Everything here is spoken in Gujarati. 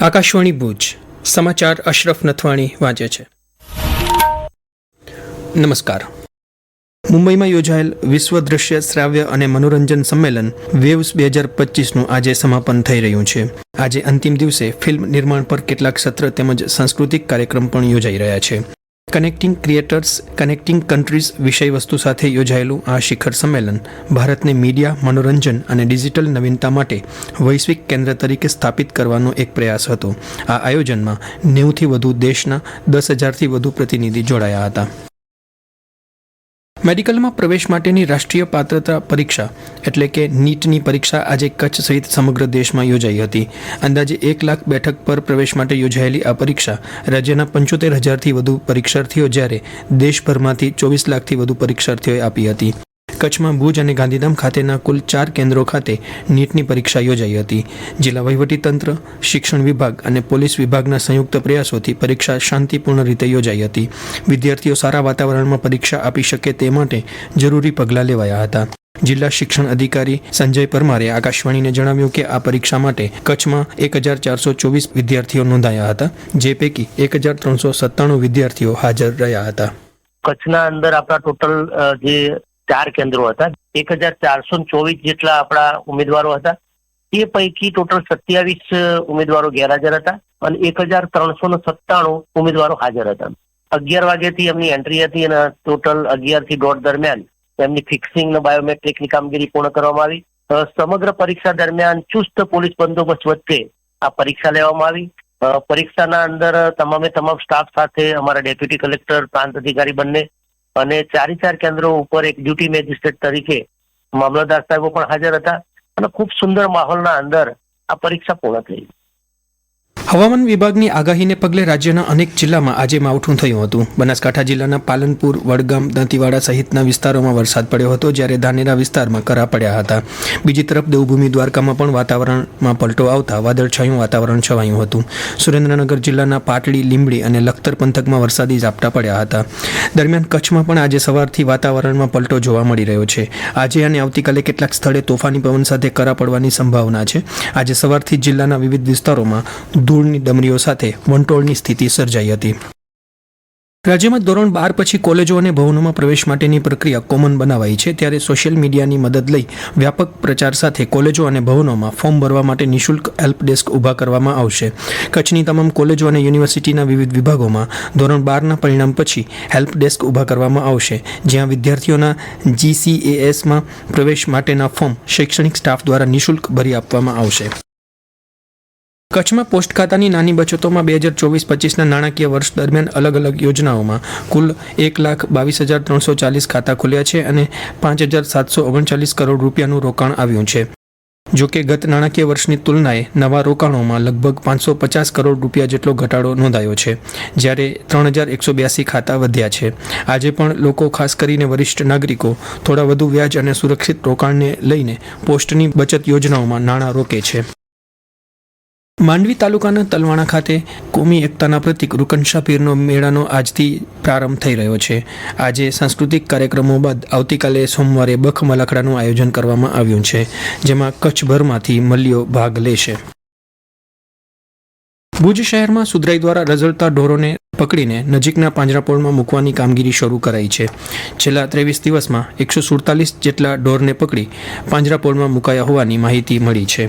આકાશવાણી ભુજ, સમાચાર અશરફ નથવાણી વાંચે છે. નમસ્કાર. મુંબઈમાં યોજાયેલ વિશ્વ દૃશ્ય શ્રાવ્ય અને મનોરંજન સંમેલન વેવ્સ બે હજાર પચીસનું આજે સમાપન થઈ રહ્યું છે. આજે અંતિમ દિવસે ફિલ્મ નિર્માણ પર કેટલાક સત્ર તેમજ સાંસ્કૃતિક કાર્યક્રમ પણ યોજાઈ રહ્યા છે. કનેક્ટિંગ ક્રિએટર્સ કનેક્ટિંગ કન્ટ્રીઝ વિષયવસ્તુ સાથે યોજાયેલું આ શિખર સંમેલન ભારતને મીડિયા મનોરંજન અને ડિજિટલ નવીનતા માટે વૈશ્વિક કેન્દ્ર તરીકે સ્થાપિત કરવાનો એક પ્રયાસ હતો. આ આયોજનમાં નેવુંથી વધુ દેશના દસ હજારથી વધુ પ્રતિનિધિ જોડાયા હતા. મેડિકલમાં પ્રવેશ માટેની રાષ્ટ્રીય પાત્રતા પરીક્ષા એટલે કે નીટની પરીક્ષા આજે કચ્છ સહિત સમગ્ર દેશમાં યોજાઈ હતી. અંદાજે એક લાખ બેઠક પર પ્રવેશ માટે યોજાયેલી આ પરીક્ષા રાજ્યના પંચોતેર હજારથી વધુ પરીક્ષાર્થીઓ જ્યારે દેશભરમાંથી ચોવીસ લાખથી વધુ પરીક્ષાર્થીઓએ આપી હતી. કચ્છમાં ભુજ અને ગાંધીધામ ખાતેના કુલ ચાર કેન્દ્રો ખાતે નીટની પરીક્ષા યોજાઈ હતી. જિલ્લા વહીવટીતંત્ર શિક્ષણ વિભાગ અને પોલીસ વિભાગના સંયુક્ત પ્રયાસોથી પરીક્ષા શાંતિપૂર્ણ રીતે યોજાઈ હતી. વિદ્યાર્થીઓ સારા વાતાવરણમાં પરીક્ષા આપી શકે તે માટે જરૂરી પગલાં લેવાયા હતા. જિલ્લા શિક્ષણ અધિકારી સંજય પરમારે આકાશવાણીને જણાવ્યું કે આ પરીક્ષા માટે કચ્છમાં એક હજાર ચારસો ચોવીસ વિદ્યાર્થીઓ નોંધાયા હતા, જે પૈકી એક હજાર ત્રણસો સત્તાણું વિદ્યાર્થીઓ હાજર રહ્યા હતા. કચ્છના અંદર આપણા ટોટલ જે ચાર કેન્દ્રો હતા. એક હજાર ચારસો ચોવીસ જેટલા આપણા ઉમેદવારો હતા. તે પૈકી ટોટલ સત્યાવીસ ઉમેદવારો ગેરહાજર હતા અને એક હજાર ત્રણસો ને સત્તાણું ઉમેદવારો હાજર હતા. અગિયાર વાગ્યાથી એમની એન્ટ્રી હતી અને ટોટલ અગિયારથી દોઢ દરમિયાન એમની ફિક્સિંગ ને બાયોમેટ્રિકની કામગીરી પૂર્ણ કરવામાં આવી. સમગ્ર પરીક્ષા દરમિયાન ચુસ્ત પોલીસ બંદોબસ્ત વચ્ચે આ પરીક્ષા લેવામાં આવી. પરીક્ષાના અંદર તમામે તમામ સ્ટાફ સાથે અમારા ડેપ્યુટી કલેક્ટર પ્રાંત અધિકારી બંને અને ચારે ચાર કેન્દ્રો ઉપર એક ડ્યુટી મેજિસ્ટ્રેટ તરીકે મામલતદાર સાહેબો પણ હાજર હતા અને ખૂબ સુંદર માહોલના અંદર આ પરીક્ષા પૂર્ણ થઈ. હવામાન વિભાગની આગાહીને પગલે રાજ્યના અનેક જિલ્લામાં આજે માવઠું થયું હતું. બનાસકાંઠા જિલ્લાના પાલનપુર, વડગામ, દાંતીવાડા સહિતના વિસ્તારોમાં વરસાદ પડ્યો હતો, જ્યારે ધાનેરા વિસ્તારમાં કરા પડ્યા હતા. બીજી તરફ દેવભૂમિ દ્વારકામાં પણ વાતાવરણમાં પલટો આવતા વાદળછાયું વાતાવરણ છવાયું હતું. સુરેન્દ્રનગર જિલ્લાના પાટડી, લીંબડી અને લખતર પંથકમાં વરસાદી ઝાપટા પડ્યા હતા. દરમિયાન કચ્છમાં પણ આજે સવારથી વાતાવરણમાં પલટો જોવા મળી રહ્યો છે. આજે અને આવતીકાલે કેટલાક સ્થળે તોફાની પવન સાથે કરા પડવાની સંભાવના છે. આજે સવારથી જિલ્લાના વિવિધ વિસ્તારોમાં ધૂળની ડમરીઓ સાથે વંટોળની સ્થિતિ સર્જાઈ હતી. રાજ્યમાં ધોરણ બાર પછી કોલેજો અને ભવનોમાં પ્રવેશ માટેની પ્રક્રિયા કોમન બનાવાઈ છે, ત્યારે સોશિયલ મીડિયાની મદદ લઈ વ્યાપક પ્રચાર સાથે કોલેજો અને ભવનોમાં ફોર્મ ભરવા માટે નિઃશુલ્ક હેલ્પ ડેસ્ક ઊભા કરવામાં આવશે. કચ્છની તમામ કોલેજો અને યુનિવર્સિટીના વિવિધ વિભાગોમાં ધોરણ બારના પરિણામ પછી હેલ્પ ડેસ્ક ઊભા કરવામાં આવશે, જ્યાં વિદ્યાર્થીઓના જીસીએએસમાં પ્રવેશ માટેના ફોર્મ શૈક્ષણિક સ્ટાફ દ્વારા નિઃશુલ્ક ભરી આપવામાં આવશે. કચ્છમાં પોસ્ટ ખાતાની નાની બચતોમાં બે હજાર ચોવીસ પચીસના નાણાકીય વર્ષ દરમિયાન અલગ અલગ યોજનાઓમાં કુલ એક લાખ બાવીસ હજાર ત્રણસો ચાલીસ ખાતા ખુલ્યા છે અને પાંચ હજાર સાતસો ઓગણચાલીસ કરોડ રૂપિયાનું રોકાણ આવ્યું છે. જો કે ગત નાણાકીય વર્ષની તુલનાએ નવા રોકાણોમાં લગભગ પાંચસો પચાસ કરોડ રૂપિયા જેટલો ઘટાડો નોંધાયો છે, જ્યારે ત્રણ હજાર એકસો બ્યાસી ખાતા વધ્યા છે. આજે પણ લોકો ખાસ કરીને વરિષ્ઠ નાગરિકો થોડા વધુ વ્યાજ અને સુરક્ષિત રોકાણને લઈને પોસ્ટની બચત યોજનાઓમાં નાણાં રોકે છે. માંડવી તાલુકાના તલવાણા ખાતે કોમી એકતાના પ્રતિક રૂકનશા પીરનો મેળાનો આજથી પ્રારંભ થઈ રહ્યો છે. આજે સાંસ્કૃતિક કાર્યક્રમો બાદ આવતીકાલે સોમવારે બખ મલાખડાનું આયોજન કરવામાં આવ્યું છે, જેમાં કચ્છભરમાંથી મલ્યો ભાગ લેશે. ભુજ શહેરમાં સુધરાઈ દ્વારા રઝળતા ઢોરોને પકડીને નજીકના પાંજરાપોળમાં મૂકવાની કામગીરી શરૂ કરાઈ છે. છેલ્લા ત્રેવીસ દિવસમાં એકસો સુડતાલીસ જેટલા ઢોરને પકડી પાંજરાપોળમાં મુકાયા હોવાની માહિતી મળી છે.